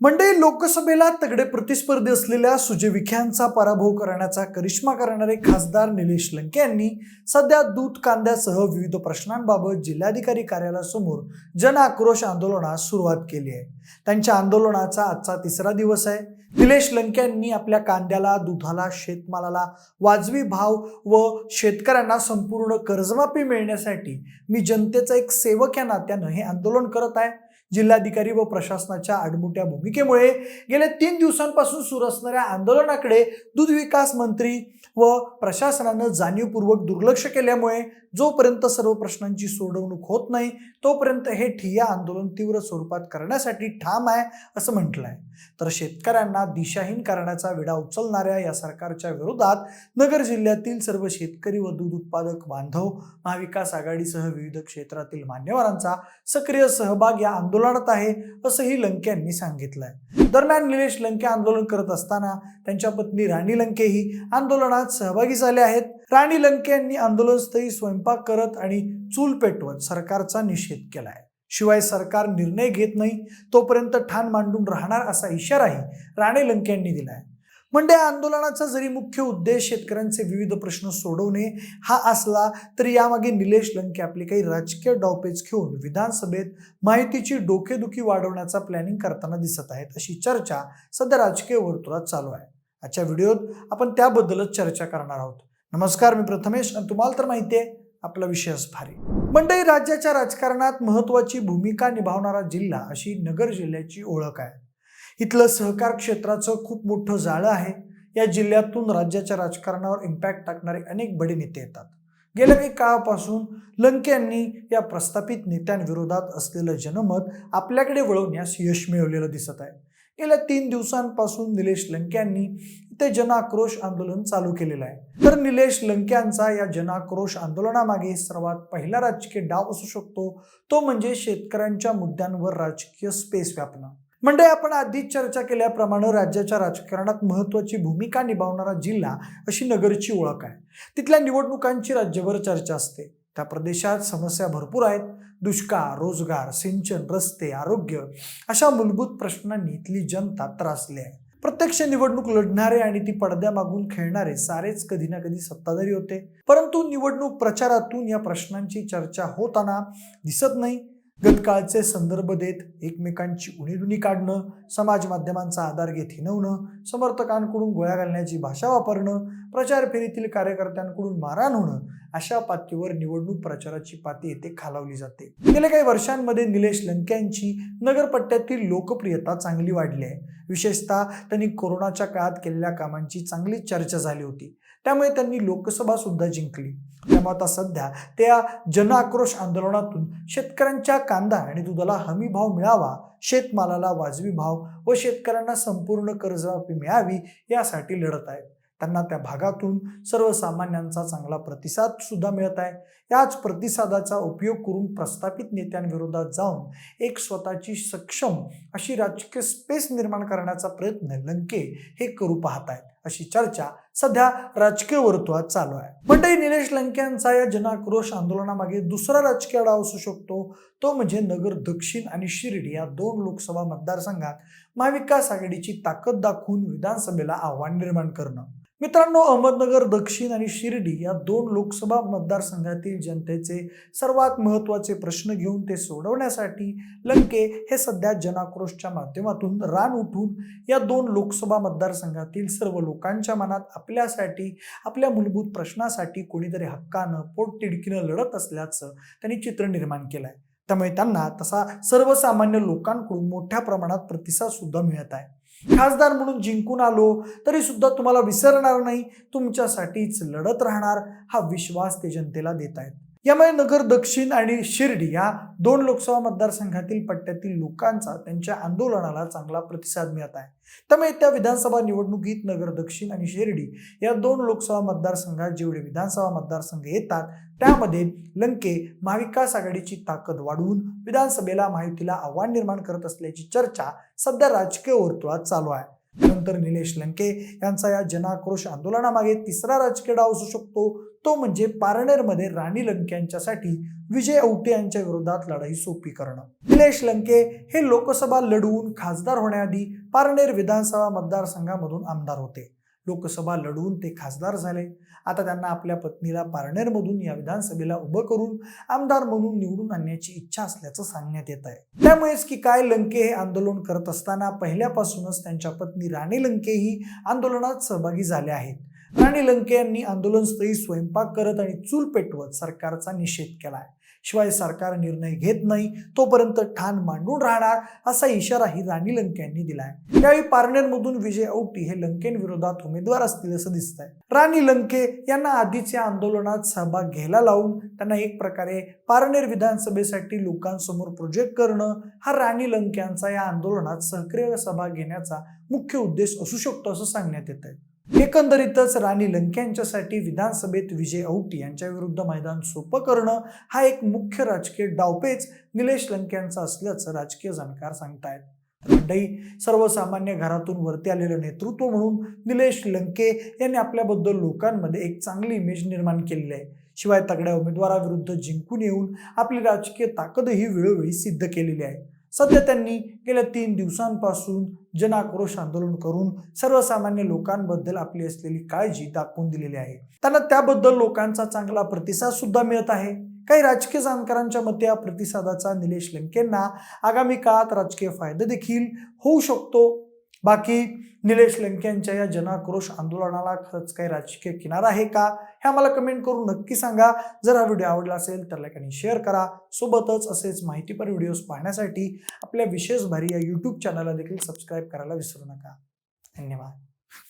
मंडई लोकसभेला तगडे प्रतिस्पर्धी असलेल्या सुजय विख्यांचा पराभव करण्याचा करिश्मा करणारे खासदार निलेश लंके यांनी सध्या दूध कांद्यासह विविध प्रश्नांबाबत जिल्हाधिकारी कार्यालयासमोर जन आक्रोश आंदोलनास सुरुवात केली आहे. त्यांच्या आंदोलनाचा आजचा तिसरा दिवस आहे. निलेश लंके यांनी आपल्या कांद्याला दुधाला शेतमालाला वाजवी भाव व शेतकऱ्यांना संपूर्ण कर्जमाफी मिळण्यासाठी मी जनतेचा एक सेवक या नात्यानं हे आंदोलन करत आहे. जिल्हाधिकारी व प्रशासनाच्या आडमुट्या भूमिकेमुळे गेल्या तीन दिवसांपासून सुरू असणाऱ्या आंदोलनाकडे दूध विकास मंत्री व प्रशासनानं जाणीवपूर्वक दुर्लक्ष केल्यामुळे जोपर्यंत सर्व प्रश्नांची सोडवणूक होत नाही तोपर्यंत हे ठिय्या आंदोलन तीव्र स्वरूपात करण्यासाठी ठाम आहे असं म्हटलं आहे तर शेतकऱ्यांना दिशाहीन करण्याचा विडा उचलणाऱ्या या सरकारच्या विरोधात नगर जिल्ह्यातील सर्व शेतकरी व दूध उत्पादक बांधव महाविकास आघाडीसह विविध क्षेत्रातील मान्यवरांचा सक्रिय सहभाग या आंदोलनात आहे असंही लंके यांनी सांगितलंय. दरम्यान निलेश लंके आंदोलन करत असताना त्यांच्या पत्नी राणी लंकेही आंदोलनात सहभागी झाले आहेत. राणी लंके यांनी आंदोलनस्थळी स्वयंपाक करत आणि चूल पेटवत सरकारचा निषेध केलाय. शिवाय सरकार निर्णय घेत नाही तोपर्यंत ठाण मांडून राहणार असा इशाराही राणे लंके यांनी दिलाय. म्हणजे आंदोलनाचा जरी मुख्य उद्देश शेतकऱ्यांचे विविध प्रश्न सोडवणे हा असला तरी यामागे निलेश लंके आपले काही राजकीय डावपेच घेऊन विधानसभेत माहितीची डोकेदुखी वाढवण्याचा प्लॅनिंग करताना दिसत आहेत अशी चर्चा सध्या राजकीय वर्तुळात चालू आहे. आजच्या व्हिडिओत आपण त्याबद्दलच चर्चा करणार आहोत. नमस्कार मी प्रथमेश आणि तुम्हाला तर माहिती आहे आपला विषयच भारी. मंडई राज्याच्या राजकारणात महत्वाची भूमिका निभावणारा जिल्हा अशी नगर जिल्ह्याची ओळख आहे. इथलं सहकार क्षेत्राचं खूप मोठं जाळं आहे. या जिल्ह्यातून राज्याच्या राजकारणावर इम्पॅक्ट टाकणारे अनेक बडे नेते येतात. गेल्या काही काळापासून लंके यांनी या प्रस्थापित नेत्यांविरोधात असलेलं जनमत आपल्याकडे वळवण्यास यश मिळवलेलं दिसत आहे. गेल्या तीन दिवसांपासून निलेश लंके यांनी ते जनाक्रोश आंदोलन चालू केलेलं आहे. तर निलेश लंक्यांचा या जनाक्रोश आंदोलनामागे सर्वात पहिला राजकीय डाव असू शकतो. तो म्हणजे शेतकऱ्यांच्या मुद्द्यांवर राजकीय स्पेस व्यापणं. म्हणजे आपण आधीच चर्चा केल्याप्रमाणे राज्याच्या राजकारणात महत्त्वाची भूमिका निभावणारा जिल्हा अशी नगरची ओळख आहे. तिथल्या निवडणुकांची राज्यभर चर्चा असते. त्या प्रदेशात समस्या भरपूर आहेत. दुष्काळ रोजगार सिंचन रस्ते आरोग्य अशा मूलभूत प्रश्नांनी इथली जनता त्रासली आहे. प्रत्यक्ष निवडणूक लढणारे आणि ती पडद्यामागून खेळणारे सारेच कधी ना कधी सत्ताधारी होते. परंतु निवडणूक प्रचारातून या प्रश्नांची चर्चा होताना दिसत नाही. गतकाळचे संदर्भ देत एकमेकांची उणीधुणी काढणं समाज माध्यमांचा आधार घेत हिनवणं समर्थकांकडून गोळ्या घालण्याची भाषा वापरणं प्रचार फेरीतील कार्यकर्त्यांकडून मारहाण होणं अशा पातळीवर निवडणूक प्रचाराची पाती येथे खालावली जाते. गेल्या काही वर्षांमध्ये निलेश लंके यांची नगरपट्ट्यातील लोकप्रियता चांगली वाढली आहे. विशेषतः त्यांनी कोरोनाच्या काळात केलेल्या कामांची चांगली चर्चा झाली होती. त्यामुळे त्यांनी लोकसभा सुद्धा जिंकली. त्यामुळे आता सध्या त्या जनआक्रोश आंदोलनातून शेतकऱ्यांच्या कांदा आणि दुधाला हमी भाव मिळावा शेतमालाला वाजवी भाव व शेतकऱ्यांना संपूर्ण कर्जमाफी मिळावी यासाठी लढत आहेत. त्यांना त्या भागातून सर्वसामान्यांचा चांगला प्रतिसाद सुद्धा मिळत आहे. याच प्रतिसादाचा उपयोग करून प्रस्थापित नेत्यांविरोधात जाऊन एक स्वतःची सक्षम अशी राजकीय स्पेस निर्माण करण्याचा प्रयत्न लंके हे करू पाहत आहेत अशी चर्चा सध्या राजकीय वर्तुळात चालू आहे. मंडळी निलेश लंक्यांचा या जनाक्रोश आंदोलनामागे दुसरा राजकीय डाव असू शकतो. तो म्हणजे नगर दक्षिण आणि शिर्डी या दोन लोकसभा मतदारसंघात महाविकास आघाडीची ताकद दाखवून विधानसभेला आव्हान निर्माण करणं. मित्रांनो अहमदनगर दक्षिण आणि शिर्डी या दोन लोकसभा मतदारसंघातील जनतेचे सर्वात महत्त्वाचे प्रश्न घेऊन ते सोडवण्यासाठी लंके हे सध्या जनाक्रोशच्या माध्यमातून रान उठून या दोन लोकसभा मतदारसंघातील सर्व लोकांच्या मनात आपल्यासाठी आपल्या मूलभूत प्रश्नासाठी कोणीतरी हक्कानं पोटतिडकीनं लढत असल्याचं त्यांनी चित्र निर्माण केलं आहे त्यामुळे त्यांना तसा सर्वसामान्य लोकांकडून मोठ्या प्रमाणात प्रतिसाद सुद्धा मिळत आहे. खासदार म्हणून जिंकून आलो तरी सुद्धा तुम्हाला विसरणार नाही. तुमच्यासाठीच लढत राहणार हा विश्वास ते जनतेला देत आहेत. यामुळे नगर दक्षिण आणि शिर्डी या दोन लोकसभा मतदारसंघातील पट्ट्यातील लोकांचा त्यांच्या आंदोलनाला चांगला प्रतिसाद मिळत आहे. त्यामुळे त्या विधानसभा निवडणुकीत नगर दक्षिण आणि शिर्डी या दोन लोकसभा मतदारसंघात जेवढे विधानसभा मतदारसंघ येतात त्यामध्ये लंके महाविकास आघाडीची ताकद वाढवून विधानसभेला माहितीला आव्हान निर्माण करत असल्याची चर्चा सध्या राजकीय वर्तुळात चालू आहे. नंतर निलेश लंके यांचा या जनाक्रोश आंदोलनामागे तिसरा राजकीय डाव असू शकतो. तो म्हणजे पारनेरमध्ये राणी लंके यांच्यासाठी विजय औटे यांच्या विरोधात लढाई सोपी करणं. निलेश लंके हे लोकसभा लढवून खासदार होण्याआधी पारनेर विधानसभा मतदारसंघामधून आमदार होते. लोकसभा लढवून ते खासदार झाले. आता त्यांना आपल्या पत्नीला पारनेरमधून या विधानसभेला उभं करून आमदार म्हणून निवडून आणण्याची इच्छा असल्याचं सांगण्यात येत आहे. त्यामुळेच की काय लंके हे आंदोलन करत असताना पहिल्यापासूनच त्यांच्या पत्नी राणी लंकेही आंदोलनात सहभागी झाल्या आहेत. राणी लंके यांनी आंदोलनस्थळी स्वयंपाक करत आणि चूल पेटवत सरकारचा निषेध केला आहे शिवाय सरकार निर्णय घेत नाही तोपर्यंत ठाण मांडून राहणार असा इशाराही राणी लंके यांनी दिलाय. त्यावेळी पारनेरमधून विजय औटी हे लंकेंविरोधात उमेदवार असतील असं दिसत आहे राणी लंके यांना आधीच्या आंदोलनात सहभाग घ्यायला लावून त्यांना एक प्रकारे पारनेर विधानसभेसाठी लोकांसमोर प्रोजेक्ट करणं हा राणी लंकेंचा या आंदोलनात सहक्रिय सहभाग घेण्याचा मुख्य उद्देश असू शकतो असं सांगण्यात येत आहे एकंदरीतच राणी लंके यांच्यासाठी विधानसभेत विजय औटी यांच्या विरुद्ध मैदान सोपं करणं हा एक मुख्य राजकीय डावपेच निलेश लंके यांचा असल्याचं राजकीय जाणकार सांगतायत. मंडई सर्वसामान्य घरातून वरती आलेलं नेतृत्व म्हणून निलेश लंके यांनी आपल्याबद्दल लोकांमध्ये एक चांगली इमेज निर्माण केलेली आहे. शिवाय तगड्या उमेदवाराविरुद्ध जिंकून येऊन आपली राजकीय ताकदही वेळोवेळी सिद्ध केलेली आहे. सध्या त्यांनी गेल्या तीन दिवसांपासून जनाक्रोश आंदोलन करून सर्वसामान्य लोकांबद्दल आपली असलेली काळजी दाखवून दिलेली आहे. त्यांना त्याबद्दल लोकांचा चांगला प्रतिसाद सुद्धा मिळत आहे. काही राजकीय जाणकारांच्या मते या प्रतिसादाचा निलेश लंकेंना आगामी काळात राजकीय फायदा देखील होऊ शकतो बाकी निलेश लंके यांच्या या जनाक्रोश आंदोलनाला खरंच काही राजकीय किनार आहे का हे आम्हाला कमेंट करून नक्की सांगा. जर हा व्हिडिओ आवडला असेल तर लाईक आणि शेअर करा. सोबतच असेच माहितीपर व्हिडिओज पाहण्यासाठी आपल्या विशेष भारी या यूट्यूब चॅनलला देखील सबस्क्राईब करायला विसरू नका. धन्यवाद.